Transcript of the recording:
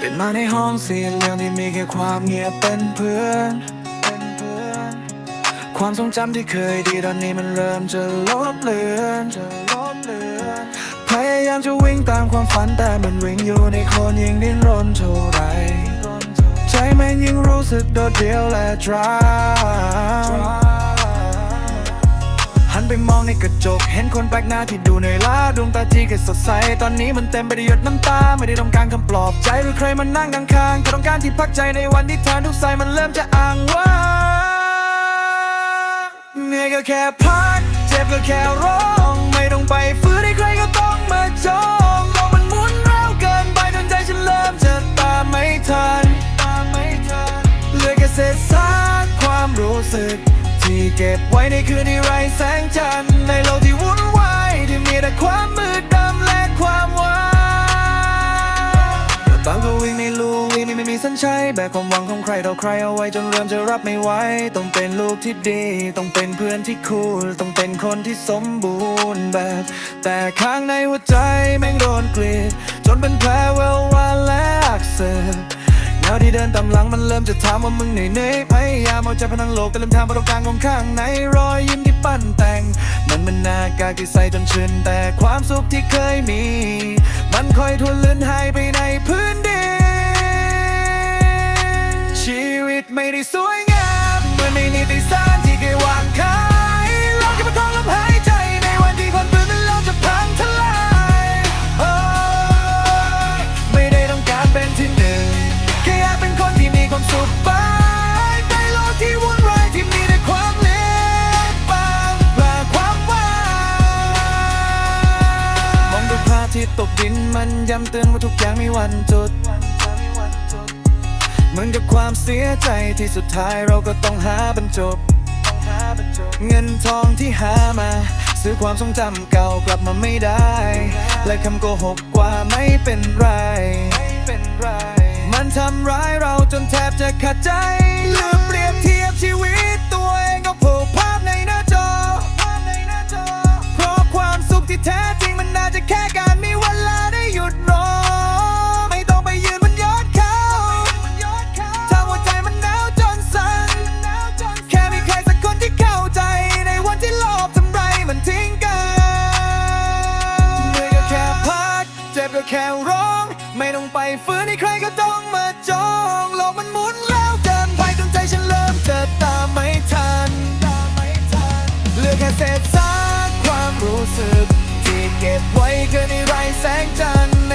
ตื่นมาในห้องสี่เหลี่ยมที่มีแค่ความเงียบเป็นเพื่อนความทรงจำที่เคยดีตอนนี้มันเริ่มจะลบเลือนจะลบเลือนพยายามจะวิ่งตามความฝันแต่มันวิ่งอยู่ในโคลนยิ่งดิ้นรนเท่าไรใจมันยิ่งรู้สึกโดดเดี่ยวและดราวหันไปมอง ในกระจก เห็นคนแปลกหน้าที่ดูเหนื่อยล้าดวงตาที่เคยสดใส ตอนนี้มันเต็มไปด้วยหยดน้ำตา ไม่ได้ต้องการคำปลอบใจหรือใครมานั่งข้างๆแค่ต้องการที่พักใจในวันที่ทานทุกสายมันเริ่มจะอ้างว้างเหนื่อยก็แค่พัก เจ็บก็แค่ร้อง ไม่ต้องไปฟื้นให้ใครก็ต้องมาจองโลกมันหมุนเร็วเกินไปจนใจฉันเริ่มจะตามไม่ทันตามไม่ทันเหลือแค่เศษซากความรู้สึกที่เก็บไว้ในคืนที่ไร้แสงจันทร์ ความมืดดำและความว่างบางก็วิ่งในลูวิ่งนี่ไม่มีสัญชัยแบกความหวังของใครต่อใครเอาไว้จนเริ่มจะรับไม่ไหวต้องเป็นลูกที่ดี ต้องเป็นเพื่อนที่คูลต้องเป็นคนที่สมบูรณ์แบบ แต่ข้างในหัวใจแม่งโดนกรีดจนเป็นแผลเวลวานและอักเสบ แนวที่เดินตามหลังมันเริ่มจะถามว่ามึงเหนื่อยเหนื่อยพยายามเอาใจพนังโลกแต่ลืมทางประตรงกลางของข้างในรอยยิ้มที่ปั้นแต่ง มันมันหน้ากากที่ใส่จนชื่นแต่ความสุขที่เคยมี มันค่อยทวนลื่นหายไปในพื้นดินชีวิตไม่ได้สวยงาม ทิตย์ตกดินมันย้ำเตือนว่าทุกอย่างมีวันจุดเหมือนกับความเสียใจที่สุดท้ายเราก็ต้องหาบรรจบ เงินทองที่หามา ซื้อความทรงจำเก่ากลับมาไม่ได้ และคำโกหกกว่าไม่เป็นไร มันทำร้ายเราจนแทบจะขาดใจลืมเปรียบเทียบชีวิต ไฟฟื้นให้ใครก็ต้องมาจองโลกมันหมุนแล้วเกินไปจนใจฉันเริ่มจะตามไม่ทันเหลือแค่เศษซากความรู้สึก ที่เก็บไว้เกินในไรแสงจันทร์ใน